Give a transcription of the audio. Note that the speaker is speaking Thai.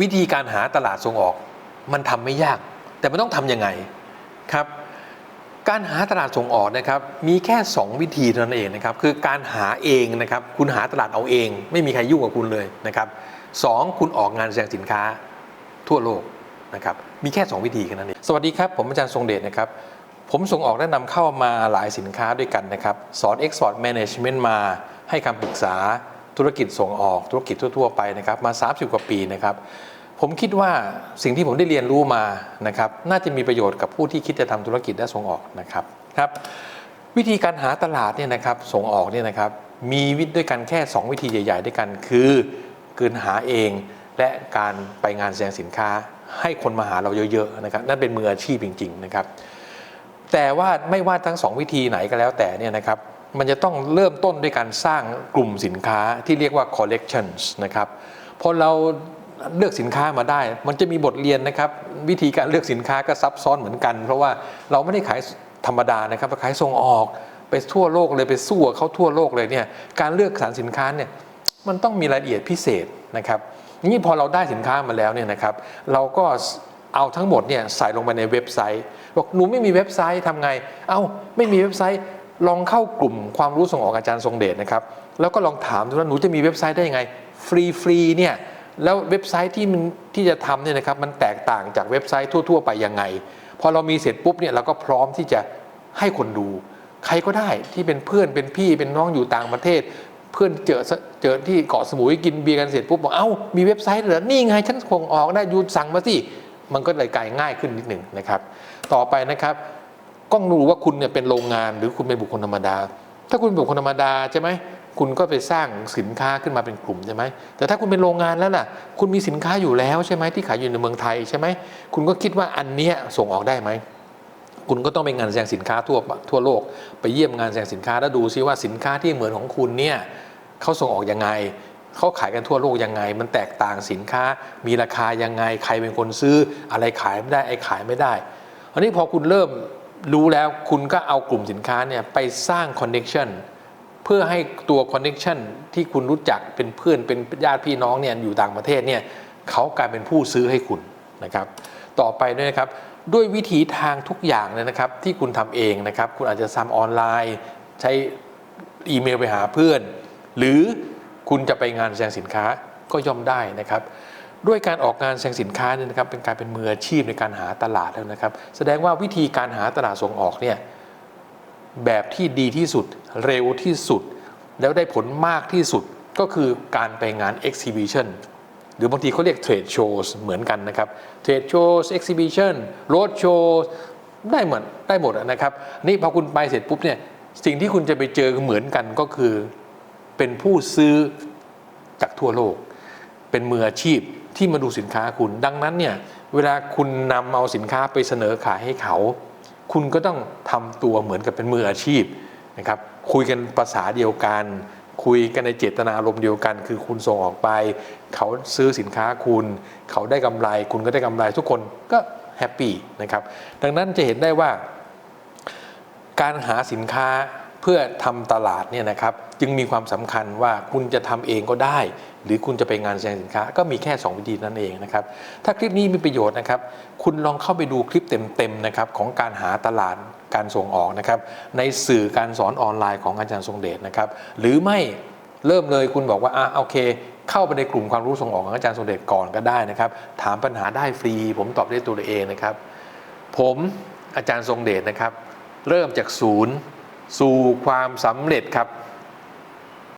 วิธีการหาตลาดส่งออกมันทำไม่ยาก แต่มันต้องทำยังไงครับ การหาตลาดส่งออกนะครับ มีแค่ 2 วิธีเท่านั้นเองนะครับ คือการหาเองนะครับ คุณหาตลาดเอาเอง ไม่มีใครยุ่งกับคุณเลยนะครับสองคุณออกงานแสดงสินค้าทั่วโลกนะครับ มีแค่ 2 วิธีแค่นั้นเอง สวัสดีครับ ผมอาจารย์ทรงเดชนะครับ ผมส่งออกและนำเข้ามาหลายสินค้าด้วยกันนะครับ สอน Export Management มาให้คำปรึกษา ธุรกิจส่งออกธุรกิจทั่ว ๆ ไปนะครับมา 30 กว่าปีนะครับ ผมคิดว่าสิ่งที่ผมได้เรียนรู้มานะครับ น่าจะมีประโยชน์กับผู้ที่คิดจะทำธุรกิจและส่งออกนะครับครับ วิธีการหาตลาดเนี่ยนะครับส่งออกเนี่ยนะครับมีวิธีด้วยกันแค่ 2 วิธีใหญ่ ๆ ด้วยกันคือการหาเองและการไปงานแสดงสินค้า ให้คนมาหาเราเยอะๆนะครับนั่นเป็นมืออาชีพจริง ๆ นะครับ แต่ว่าไม่ว่าทั้งสองวิธีไหนก็แล้วแต่เนี่ยนะครับ มันจะต้องเริ่มต้นด้วยการสร้างกลุ่มสินค้าที่เรียกว่า collections นะครับพอเราเลือกสินค้ามาได้ มันจะมีบทเรียนนะครับ วิธีการเลือกสินค้าก็ซับซ้อนเหมือนกัน เพราะว่าเราไม่ได้ขายธรรมดานะครับขายส่งออกไปทั่วโลกเลยไปสู้เขาทั่วโลกเลยเนี่ยการเลือกสารสินค้าเนี่ยมันต้องมีรายละเอียดพิเศษนะครับนี่พอเราได้สินค้ามาแล้วเนี่ยนะครับ เราก็เอาทั้งหมดเนี่ยใส่ลงไปในเว็บไซต์ บอกหนูไม่มีเว็บไซต์ทำไง เอา้าไม่มีเว็บไซต์ ลองเข้ากลุ่มความรู้ส่งออกอาจารย์ทรงเดชนะครับ แล้วก็ลองถามดูว่าหนูจะมีเว็บไซต์ได้ยังไงฟรีฟรีๆเนี่ยแล้วเว็บไซต์ที่มันที่จะทำเนี่ยนะครับมันแตกต่างจากเว็บไซต์ทั่ว ๆ ไปยังไง พอเรามีเสร็จปุ๊บเนี่ยเราก็พร้อมที่จะให้คนดู ใครก็ได้ที่เป็นเพื่อนเป็นพี่เป็นน้องอยู่ต่างประเทศ เพื่อนเจอเจอที่เกาะสมุยกินเบียร์กันเสร็จปุ๊บบอกเอ้ามีเว็บไซต์เหรอนี่ไงฉันส่งออกได้ยูสั่งมาสิมันก็เลยกลายง่ายขึ้นนิดหนึ่งนะครับ ต่อไปนะครับ ก็รู้ว่าคุณเนี่ยเป็นโรงงาน หรือคุณเป็นบุคคลธรรมดา ถ้าคุณเป็นบุคคลธรรมดาใช่ไหมคุณก็ไปสร้างสินค้าขึ้นมาเป็นกลุ่มใช่ไหมแต่ถ้าคุณเป็นโรงงานแล้วล่ะ คุณมีสินค้าอยู่แล้วใช่ไหมที่ขายอยู่ในเมืองไทยใช่ไหมคุณก็คิดว่าอันเนี้ยส่งออกได้ไหมคุณก็ต้องไปงานแสดงสินค้าทั่วทั่วโลก ไปเยี่ยมงานแสดงสินค้าแล้วดูซิว่าสินค้าที่เหมือนของคุณเนี่ยเขาส่งออกยังไงเขาขายกันทั่วโลกยังไง มันแตกต่างสินค้ามีราคายังไง ใครเป็นคนซื้ออะไรขายไม่ได้ไอ้ขายไม่ได้อันนี้พอคุณเริ่ม รู้แล้วคุณก็เอากลุ่มสินค้าเนี่ยไปสร้างคอนเน็ชันเพื่อให้ตัวคอนเน็ชันที่คุณรู้จักเป็นเพื่อนเป็นญาติพี่น้องเนี่ยอยู่ต่างประเทศเนี่ยเขากลายเป็นผู้ซื้อให้คุณนะครับ ต่อไปด้วยนะครับด้วยวิธีทางทุกอย่างเลยนะครับ ที่คุณทำเองนะครับ คุณอาจจะทำออนไลน์ ใช้อีเมลไปหาเพื่อน หรือคุณจะไปงานแสดงสินค้าก็ย่อมได้นะครับ ด้วยการออกงานแสดงสินค้าเนี่ยนะครับเป็นการเป็นมืออาชีพในการหาตลาดแล้วนะครับ แสดงว่าวิธีการหาตลาดส่งออกเนี่ยแบบที่ดีที่สุดเร็วที่สุด แล้วได้ผลมากที่สุดก็คือการไปงาน exhibition หรือบางทีเขาเรียก trade shows เหมือนกันนะครับ trade shows exhibition road show ได้เหมือนได้หมดนะครับนี่พอคุณไปเสร็จปุ๊บเนี่ยสิ่งที่คุณจะไปเจอเหมือนกันก็คือเป็นผู้ซื้อจากทั่วโลก เป็นมืออาชีพ ที่มาดูสินค้าคุณ ดังนั้นเนี่ยเวลาคุณนำเอาสินค้าไปเสนอขายให้เขา คุณก็ต้องทำตัวเหมือนกับเป็นมืออาชีพนะครับคุยกันภาษาเดียวกัน คุยกันในเจตนารมณ์เดียวกัน คือคุณส่งออกไป เขาซื้อสินค้าคุณ เขาได้กำไร คุณก็ได้กำไรทุกคนก็แฮปปี้นะครับดังนั้นจะเห็นได้ว่า การหาสินค้า เพื่อทำตลาดเนี่ยนะครับจึงมีความสำคัญว่าคุณจะทำเองก็ได้ หรือคุณจะไปงานแสดงสินค้า ก็มีแค่ 2 วิธีนั่นเองนะครับถ้าคลิปนี้มีประโยชน์นะครับ คุณลองเข้าไปดูคลิปเต็มๆนะครับของการหาตลาดการส่งออกนะครับในสื่อการสอนออนไลน์ของอาจารย์ทรงเดชนะครับหรือไม่เริ่มเลยคุณบอกว่าอะโอเค เข้าไปในกลุ่มความรู้ส่งออกของอาจารย์ทรงเดชก่อนก็ได้นะครับ ถามปัญหาได้ฟรี ผมตอบได้ตัวเองนะครับ ผมอาจารย์ทรงเดชนะครับ เริ่มจากศูนย์ สู่ความสำเร็จครับ